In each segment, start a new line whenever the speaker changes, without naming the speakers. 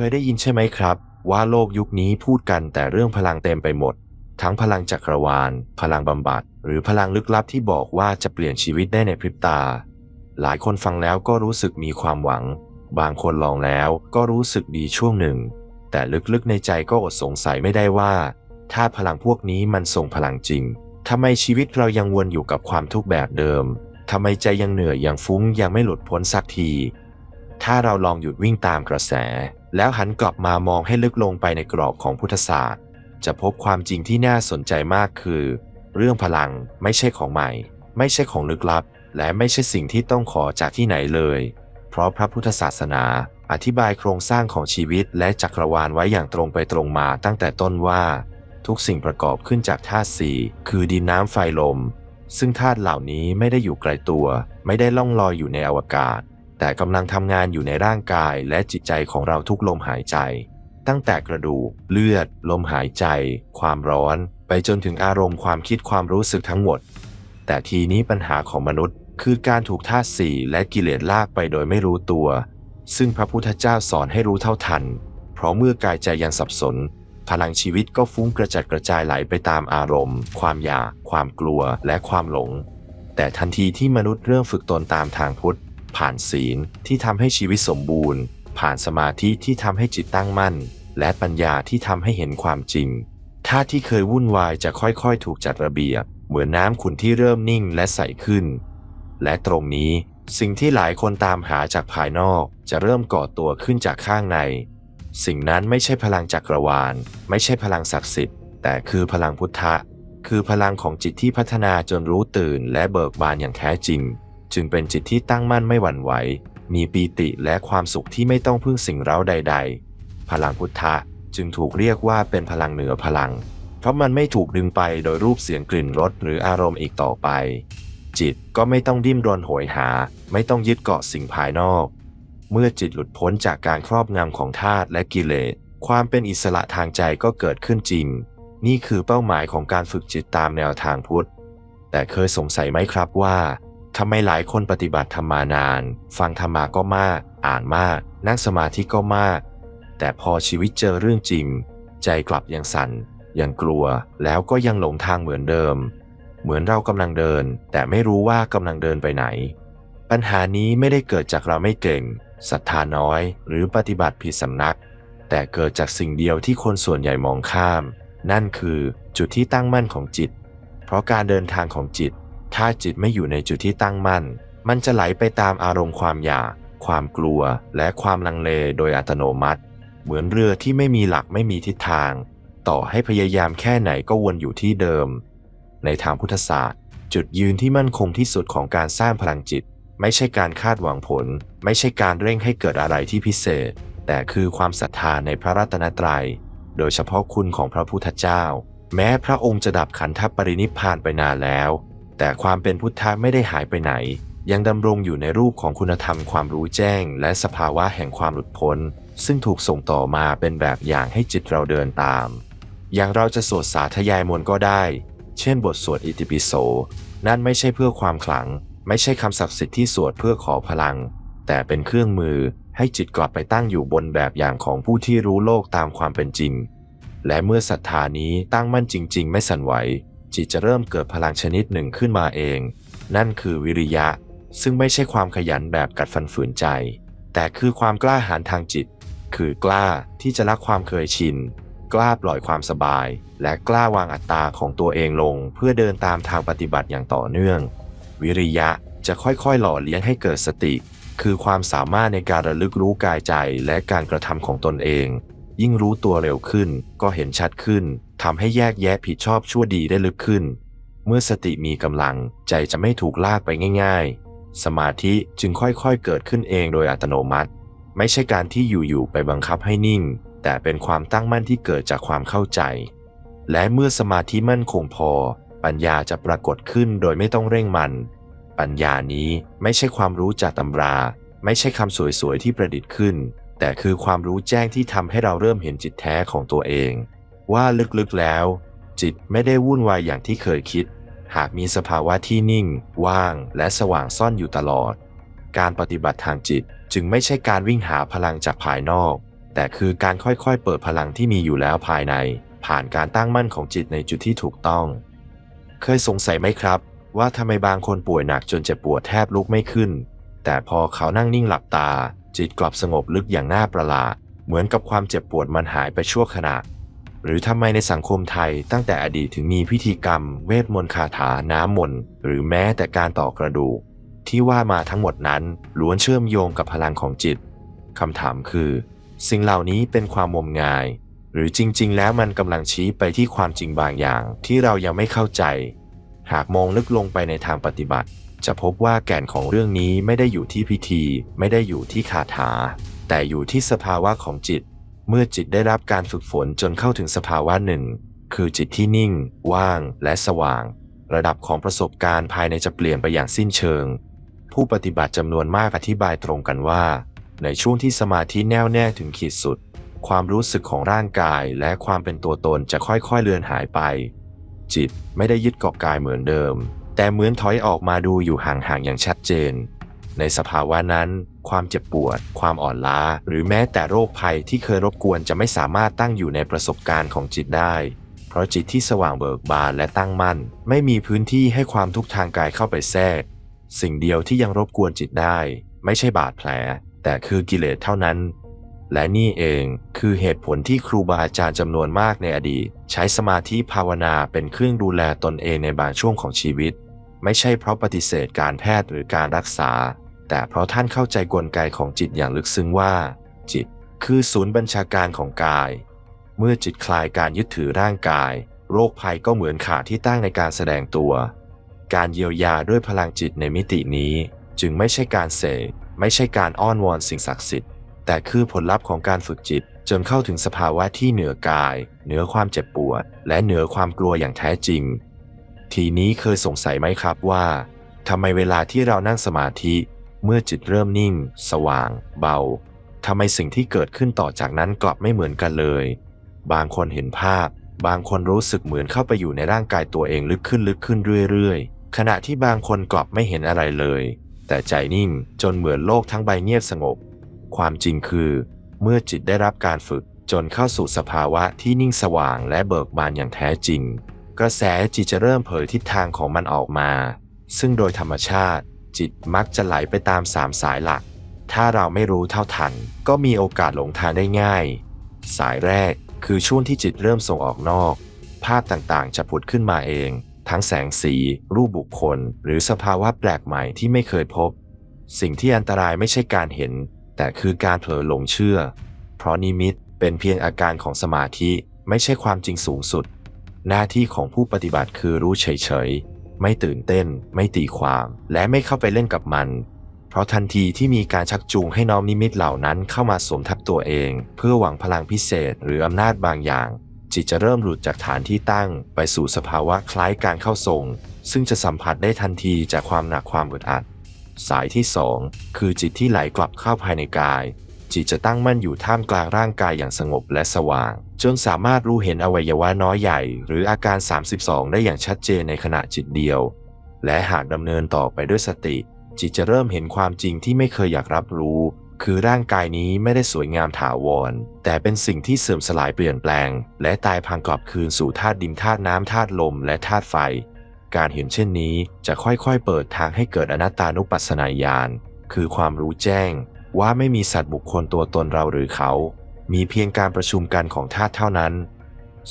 เคยได้ยินใช่ไหมครับ ว่าโลกยุคนี้พูดกันแต่เรื่องพลังเต็มไปหมด ทั้งพลังจักรวาล พลังบำบัด หรือพลังลึกลับที่บอกว่าจะเปลี่ยนชีวิตได้ในพริบตา หลายคนฟังแล้วก็รู้สึกมีความหวัง บางคนลองแล้วก็รู้สึกดีช่วงหนึ่ง แต่ลึกๆในใจก็อดสงสัยไม่ได้ว่า ถ้าพลังพวกนี้มันส่งพลังจริงทำไมชีวิตเรายังวนอยู่กับความทุกข์แบบเดิมทำไมใจยังเหนื่อยยังฟุ้งยังไม่หลุดพ้นสักที ถ้าเราลองหยุดวิ่งตามกระแส แล้วหันกลับมามองให้ลึกลงไปในกรอบของพุทธศาสตร์ จะพบความจริงที่น่าสนใจมากคือ เรื่องพลังไม่ใช่ของใหม่ ไม่ใช่ของลึกลับ และไม่ใช่สิ่งที่ต้องขอจากที่ไหนเลย เพราะพระพุทธศาสนาอธิบายโครงสร้างของชีวิตและจักรวาลไว้อย่างตรงไปตรงมาตั้งแต่ต้นว่า ทุกสิ่งประกอบขึ้นจากธาตุสี่คือดินน้ำไฟลม ซึ่งธาตุเหล่านี้ไม่ได้อยู่ไกลตัว ไม่ได้ล่องลอยอยู่ในอวกาศ แต่กำลังทำงานอยู่ในร่างกายและจิตใจของเราทุกลมหายใจ ตั้งแต่กระดูก เลือด ลมหายใจ ความร้อน ไปจนถึงอารมณ์ความคิดความรู้สึกทั้งหมด แต่ทีนี้ปัญหาของมนุษย์ คือการถูกธาตุสี่และกิเลสลากไปโดยไม่รู้ตัว ซึ่งพระพุทธเจ้าสอนให้รู้เท่าทัน เพราะเมื่อกายใจยังสับสน พลังชีวิตก็ฟุ้งกระจัดกระจายไหลไปตามอารมณ์ ความอยาก ความกลัว และความหลง แต่ทันทีที่มนุษย์เริ่มฝึกตนตามทางพุทธ ผ่านศีลที่ทำให้ชีวิตสมบูรณ์ ผ่านสมาธิที่ทำให้จิตตั้งมั่น และปัญญาที่ทำให้เห็นความจริงท่าที่เคยวุ่นวายจะค่อยๆ ถูกจัดระเบียบ เหมือนน้ำขุ่นที่เริ่มนิ่งและใสขึ้น และตรงนี้สิ่งที่หลายคนตามหาจากภายนอกจะเริ่มก่อตัวขึ้นจากข้างใน สิ่งนั้นไม่ใช่พลังจักรวาล ไม่ใช่พลังศักดิ์สิทธิ์ แต่คือพลังพุทธะ คือพลังของจิตที่พัฒนาจนรู้ตื่นและเบิกบานอย่างแท้จริง จึงเป็นจิตที่ตั้งมั่นไม่หวั่นไหว มีปีติและความสุขที่ไม่ต้องพึ่งสิ่งเร้าใด ๆ พลังพุทธะจึงถูกเรียกว่าเป็นพลังเหนือพลัง เพราะมันไม่ถูกดึงไปโดยรูปเสียงกลิ่นรสหรืออารมณ์อีกต่อไป จิตก็ไม่ต้องดิ้นรนโหยหา ไม่ต้องยึดเกาะสิ่งภายนอก เมื่อจิตหลุดพ้นจากการครอบงำของธาตุและกิเลส ความเป็นอิสระทางใจก็เกิดขึ้นจริง นี่คือเป้าหมายของการฝึกจิตตามแนวทางพุทธ แต่เคยสงสัยไหมครับว่า ทำไมหลายคนปฏิบัติธรรมานาน ฟังธรรมาก็มาก อ่านมาก นั่งสมาธิก็มาก แต่พอชีวิตเจอเรื่องจริง ใจกลับยังสั่น ยังกลัว แล้วก็ยังหลงทางเหมือนเดิม เหมือนเรากำลังเดิน แต่ไม่รู้ว่ากำลังเดินไปไหน ปัญหานี้ไม่ได้เกิดจากเราไม่เก่งศรัทธาน้อย หรือปฏิบัติผิดสำนัก แต่เกิดจากสิ่งเดียวที่คนส่วนใหญ่มองข้าม นั่นคือจุดที่ตั้งมั่นของจิต เพราะการเดินทางของจิต ถ้าจิตไม่อยู่ในจุดที่ตั้งมั่น มันจะไหลไปตามอารมณ์ความอยาก ความกลัว และความลังเลโดยอัตโนมัติ เหมือนเรือที่ไม่มีหลักไม่มีทิศทาง ต่อให้พยายามแค่ไหนก็วนอยู่ที่เดิม ในทางพุทธศาสตร์ จุดยืนที่มั่นคงที่สุดของการสร้างพลังจิต ไม่ใช่การคาดหวังผล ไม่ใช่การเร่งให้เกิดอะไรที่พิเศษ แต่คือความศรัทธาในพระรัตนตรยัย โดยเฉพาะคุณของพระพุทธเจ้า แม้พระองค์จะดับขันธปรินิพพานไปนานแล้ว แต่ความเป็นพุทธะไม่ได้หายไปไหน ยังดำรงอยู่ในรูปของคุณธรรมความรู้แจ้ง และสภาวะแห่งความหลุดพ้น ซึ่งถูกส่งต่อมาเป็นแบบอย่างให้จิตเราเดินตาม อย่างเราจะสวดสาธยายมนต์ก็ได้ เช่นบทสวดอิติปิโส นั่นไม่ใช่เพื่อความขลัง ไม่ใช่คำศักดิ์สิทธิ์ที่สวดเพื่อขอพลัง แต่เป็นเครื่องมือให้จิตกลับไปตั้งอยู่บนแบบอย่างของผู้ที่รู้โลกตามความเป็นจริง และเมื่อศรัทธานี้ตั้งมั่นจริง ๆ ไม่สั่นไหว จิตจะเริ่มเกิดพลังชนิดหนึ่งขึ้นมาเอง นั่นคือวิริยะ ซึ่งไม่ใช่ความขยันแบบกัดฟันฝืนใจ แต่คือความกล้าหาญทางจิต คือกล้าที่จะละความเคยชิน กล้าปล่อยความสบาย และกล้าวางอัตตาของตัวเองลง เพื่อเดินตามทางปฏิบัติอย่างต่อเนื่อง วิริยะจะค่อยๆ หล่อเลี้ยงให้เกิดสติ คือความสามารถในการระลึกรู้กายใจและการกระทำของตนเอง ยิ่งรู้ตัวเร็วขึ้นก็เห็นชัดขึ้น ทำให้แยกแยะผิดชอบชั่วดีได้ลึกขึ้น เมื่อสติมีกำลังใจจะไม่ถูกลากไปง่าย ๆ สมาธิจึงค่อยๆเกิดขึ้นเองโดยอัตโนมัติ ไม่ใช่การที่อยู่ๆไปบังคับให้นิ่ง แต่เป็นความตั้งมั่นที่เกิดจากความเข้าใจ และเมื่อสมาธิมั่นคงพอ ปัญญาจะปรากฏขึ้นโดยไม่ต้องเร่งมัน ปัญญานี้ไม่ใช่ความรู้จากตำรา ไม่ใช่คำสวยๆที่ประดิษฐ์ขึ้น แต่คือความรู้แจ้งที่ทำให้เราเริ่มเห็นจิตแท้ของตัวเอง ว่าลึกๆแล้ว จิตไม่ได้วุ่นวายอย่างที่เคยคิด หากมีสภาวะที่นิ่ง ว่าง และสว่างซ่อนอยู่ตลอด การปฏิบัติทางจิตจึงไม่ใช่การวิ่งหาพลังจากภายนอก แต่คือการค่อยๆ เปิดพลังที่มีอยู่แล้วภายใน ผ่านการตั้งมั่นของจิตในจุดที่ถูกต้อง เคยสงสัยไหมครับ ว่าทำไมบางคนป่วยหนักจนเจ็บปวดแทบลุกไม่ขึ้น แต่พอเขานั่งนิ่งหลับตา จิตกลับสงบลึกอย่างน่าประหลาด เหมือนกับความเจ็บปวดมันหายไปชั่วขณะ หรือทำไมในสังคมไทยตั้งแต่อดีตถึงมีพิธีกรรม เวทมนต์คาถาน้ำมนต์หรือแม้แต่การต่อกระดูก ที่ว่ามาทั้งหมดนั้นล้วนเชื่อมโยงกับพลังของจิตคำถามคือ สิ่งเหล่านี้เป็นความงมงาย หรือจริง ๆ แล้วมันกำลังชี้ไปที่ความจริงบางอย่างที่เรายังไม่เข้าใจ หากมองลึกลงไปในทางปฏิบัติ จะพบว่าแก่นของเรื่องนี้ไม่ได้อยู่ที่พิธี ไม่ได้อยู่ที่คาถา แต่อยู่ที่สภาวะของจิต เมื่อจิตได้รับการฝึกฝนจนเข้าถึงสภาวะหนึ่ง คือจิตที่นิ่ง ว่าง และสว่าง ระดับของประสบการณ์ภายในจะเปลี่ยนไปอย่างสิ้นเชิง ผู้ปฏิบัติจำนวนมากอธิบายตรงกันว่า ในช่วงที่สมาธิแน่วแน่ถึงขีดสุด ความรู้สึกของร่างกายและความเป็นตัวตนจะค่อยๆเลือนหายไป จิตไม่ได้ยึดเกาะกายเหมือนเดิม แต่เหมือนถอยออกมาดูอยู่ห่างๆอย่างชัดเจน ในสภาวะนั้น ความเจ็บปวด ความอ่อนล้า หรือแม้แต่โรคภัยที่เคยรบกวนจะไม่สามารถตั้งอยู่ในประสบการณ์ของจิตได้ เพราะจิตที่สว่างเบิกบานและตั้งมั่น ไม่มีพื้นที่ให้ความทุกข์ทางกายเข้าไปแทรก สิ่งเดียวที่ยังรบกวนจิตได้ ไม่ใช่บาดแผล แต่คือกิเลสเท่านั้น และนี่เองคือเหตุผลที่ครูบาอาจารย์จำนวนมากในอดีต ใช้สมาธิภาวนาเป็นเครื่องดูแลตนเองในบางช่วงของชีวิตไม่ใช่เพราะปฏิเสธการแพทย์หรือการรักษา แต่เพราะท่านเข้าใจกลไกของจิตอย่างลึกซึ้งว่า จิตคือศูนย์บัญชาการของกาย เมื่อจิตคลายการยึดถือร่างกาย โรคภัยก็เหมือนขาที่ตั้งในการแสดงตัว การเยียวยาด้วยพลังจิตในมิตินี้ จึงไม่ใช่การเสกไม่ใช่การอ้อนวอนสิ่งศักดิ์สิทธิ์ แต่คือผลลัพธ์ของการฝึกจิตจนเข้าถึงสภาวะที่เหนือกาย เหนือความเจ็บปวด และเหนือความกลัวอย่างแท้จริง ทีนี้เคยสงสัยไหมครับว่าทำไมเวลาที่เรานั่งสมาธิ เมื่อจิตเริ่มนิ่ง สว่าง เบาทำไมสิ่งที่เกิดขึ้นต่อจากนั้นกลับไม่เหมือนกันเลย บางคนเห็นภาพ บางคนรู้สึกเหมือนเข้าไปอยู่ในร่างกายตัวเองลึกขึ้นลึกขึ้นเรื่อยๆ ขณะที่บางคนกลับไม่เห็นอะไรเลย แต่ใจนิ่งจนเหมือนโลกทั้งใบเงียบสงบ ความจริงคือ เมื่อจิตได้รับการฝึกจนเข้าสู่สภาวะที่นิ่งสว่างและเบิกบานอย่างแท้จริง กระแสจิตจะเริ่มเผยทิศทางของมันออกมา ซึ่งโดยธรรมชาติ จิตมักจะไหลไปตามสามสายหลัก ถ้าเราไม่รู้เท่าทัน ก็มีโอกาสหลงทางได้ง่าย สายแรกคือช่วงที่จิตเริ่มส่งออกนอก ภาพต่างๆ จะผุดขึ้นมาเอง ทั้งแสงสี รูปบุคคล หรือสภาวะแปลกใหม่ที่ไม่เคยพบ สิ่งที่อันตรายไม่ใช่การเห็น แต่คือการเผลอหลงเชื่อ เพราะนิมิตเป็นเพียงอาการของสมาธิไม่ใช่ความจริงสูงสุด หน้าที่ของผู้ปฏิบัติคือรู้เฉยๆ ไม่ตื่นเต้น ไม่ตีความ และไม่เข้าไปเล่นกับมัน เพราะทันทีที่มีการชักจูงให้น้อมนิมิตเหล่านั้นเข้ามาสวมทับตัวเอง เพื่อหวังพลังพิเศษหรืออำนาจบางอย่าง จิตจะเริ่มหลุดจากฐานที่ตั้ง ไปสู่สภาวะคล้ายการเข้าทรง ซึ่งจะสัมผัสได้ทันทีจากความหนักความอึดอัด สายที่ 2 คือจิตที่ไหลกลับเข้าภายในกายจิตจะตั้งมั่นอยู่ท่ามกลางร่างกายอย่างสงบและสว่าง จนสามารถรู้เห็นอวัยวะน้อยใหญ่ หรืออาการ 32 ได้อย่างชัดเจนในขณะจิตเดียว และหากดำเนินต่อไปด้วยสติ จิตจะเริ่มเห็นความจริงที่ไม่เคยอยากรับรู้ คือร่างกายนี้ไม่ได้สวยงามถาวร แต่เป็นสิ่งที่เสื่อมสลายเปลี่ยนแปลง และตายพังกลับคืนสู่ธาตุดินธาตุน้ำธาตุลม และธาตุไฟ การเห็นเช่นนี้จะค่อยๆ เปิดทางให้เกิดอนัตตานุปัสสนาญาณคือความรู้แจ้งว่าไม่มีสัตว์บุคคลตัวตนเราหรือเขา มีเพียงการประชุมกันของธาตุเท่านั้น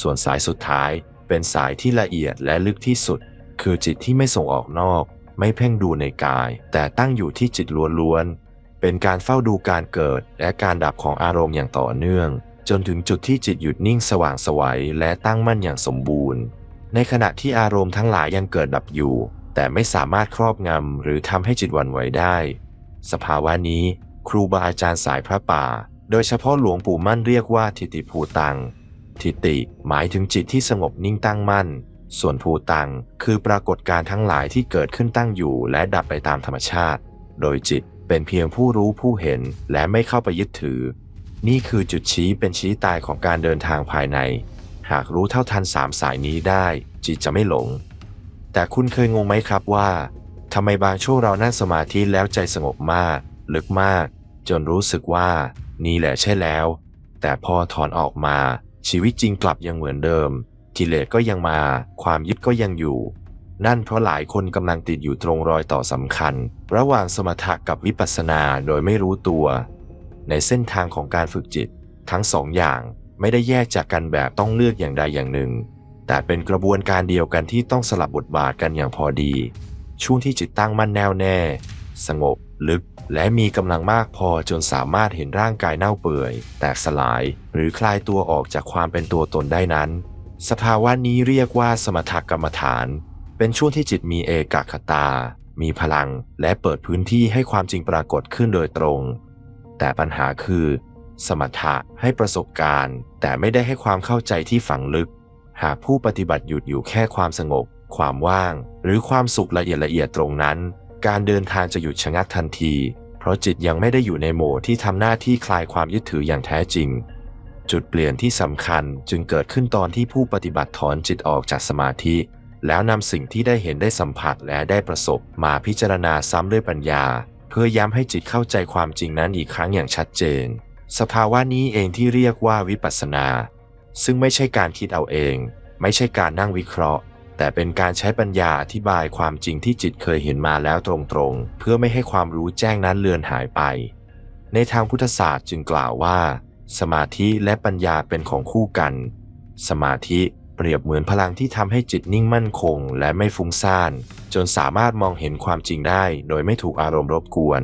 ส่วนสายสุดท้ายเป็นสายที่ละเอียดและลึกที่สุด คือจิตที่ไม่ส่งออกนอก ไม่เพ่งดูในกาย แต่ตั้งอยู่ที่จิตล้วนๆ เป็นการเฝ้าดูการเกิดและการดับของอารมณ์อย่างต่อเนื่อง จนถึงจุดที่จิตหยุดนิ่งสว่างไสวัยและตั้งมั่นอย่างสมบูรณ์ ในขณะที่อารมณ์ทั้งหลายยังเกิดดับอยู่ แต่ไม่สามารถครอบงำหรือทำให้จิตหวั่นไหวได้ สภาวะนี้ ครูบาอาจารย์สายพระป่า โดยเฉพาะหลวงปู่มั่นเรียกว่าทิติภูตัง ทิติหมายถึงจิตที่สงบนิ่งตั้งมั่น ส่วนภูตังคือปรากฏการ์ทั้งหลายที่เกิดขึ้นตั้งอยู่และดับไปตามธรรมชาติ โดยจิตเป็นเพียงผู้รู้ผู้เห็นและไม่เข้าไปยึดถือ นี่คือจุดชี้เป็นชี้ตายของการเดินทางภายใน หากรู้เท่าทันสามสายนี้ได้ จิตจะไม่หลง แต่คุณเคยงงไหมครับว่าทำไมบางช่วงเรานั่งสมาธิแล้วใจสงบมาก ลึกมาก จนรู้สึกว่า นี่แหละใช่แล้ว แต่พอถอนออกมาชีวิตจริงกลับยังเหมือนเดิมกิเลสก็ยังมา ความยึดก็ยังอยู่ นั่นเพราะหลายคนกำลังติดอยู่ตรงรอยต่อสำคัญ ระหว่างสมถะกับวิปัสสนาโดยไม่รู้ตัว ในเส้นทางของการฝึกจิต ทั้งสองอย่างไม่ได้แยกจากกันแบบต้องเลือกอย่างใดอย่างหนึ่ง แต่เป็นกระบวนการเดียวกันที่ต้องสลับบทบาทกันอย่างพอดี ช่วงที่จิตตั้งมั่นแน่วแน่ สงบลึก และมีกำลังมากพอจนสามารถเห็นร่างกายเน่าเปื่อย แตกสลาย หรือคลายตัวออกจากความเป็นตัวตนได้นั้น สภาวะนี้เรียกว่าสมถกรรมฐาน เป็นช่วงที่จิตมีเอกคตา มีพลัง และเปิดพื้นที่ให้ความจริงปรากฏขึ้นโดยตรง แต่ปัญหาคือ สมถะให้ประสบการณ์ แต่ไม่ได้ให้ความเข้าใจที่ฝังลึก หากผู้ปฏิบัติหยุดอยู่แค่ความสงบ ความว่าง หรือความสุขละเอียดละเอียดตรงนั้น การเดินทางจะหยุดชะงักทันที เพราะจิตยังไม่ได้อยู่ในโหมดที่ทำหน้าที่คลายความยึดถืออย่างแท้จริง จุดเปลี่ยนที่สำคัญจึงเกิดขึ้นตอนที่ผู้ปฏิบัติถอนจิตออกจากสมาธิ แล้วนำสิ่งที่ได้เห็นได้สัมผัสและได้ประสบ มาพิจารณาซ้ำด้วยปัญญา เพื่อย้ำให้จิตเข้าใจความจริงนั้นอีกครั้งอย่างชัดเจน สภาวะนี้เองที่เรียกว่าวิปัสสนา ซึ่งไม่ใช่การคิดเอาเอง ไม่ใช่การนั่งวิเคราะห์ แต่เป็นการใช้ปัญญาอธิบายความจริงที่จิตเคยเห็นมาแล้วตรงๆ เพื่อไม่ให้ความรู้แจ้งนั้นเลือนหายไป ในทางพุทธศาสตร์จึงกล่าวว่า สมาธิและปัญญาเป็นของคู่กัน สมาธิเปรียบเหมือนพลังที่ทำให้จิตนิ่งมั่นคง และไม่ฟุ้งซ่าน จนสามารถมองเห็นความจริงได้ โดยไม่ถูกอารมณ์รบกวน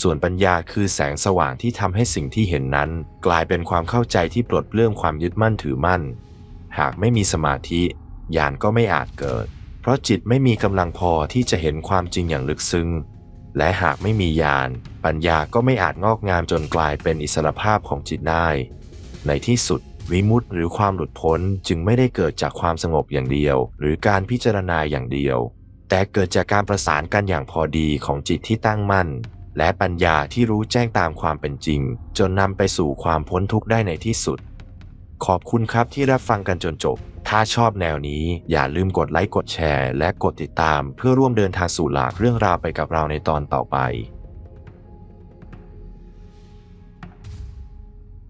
ส่วนปัญญาคือแสงสว่างที่ทำให้สิ่งที่เห็นนั้น กลายเป็นความเข้าใจที่ปลดเปลื้องความยึดมั่นถือมั่น หากไม่มีสมาธิ ญาณก็ไม่อาจเกิด เพราะจิตไม่มีกำลังพอที่จะเห็นความจริงอย่างลึกซึ้ง และหากไม่มีญาณปัญญาก็ไม่อาจงอกงามจนกลายเป็นอิสรภาพของจิตได้ ในที่สุดวิมุตติหรือความหลุดพ้นจึงไม่ได้เกิดจากความสงบอย่างเดียว หรือการพิจารณาอย่างเดียว แต่เกิดจากการประสานกันอย่างพอดีของจิตที่ตั้งมั่น และปัญญาที่รู้แจ้งตามความเป็นจริง จนนำไปสู่ความพ้นทุกข์ได้ในที่สุด ขอบคุณครับที่รับฟังกันจนจบ ถ้าชอบแนวนี้อย่าลืมกดไลค์กดแชร์ และกดติดตาม เพื่อร่วมเดินทางสู่หลากเรื่องราวไปกับเราในตอนต่อไป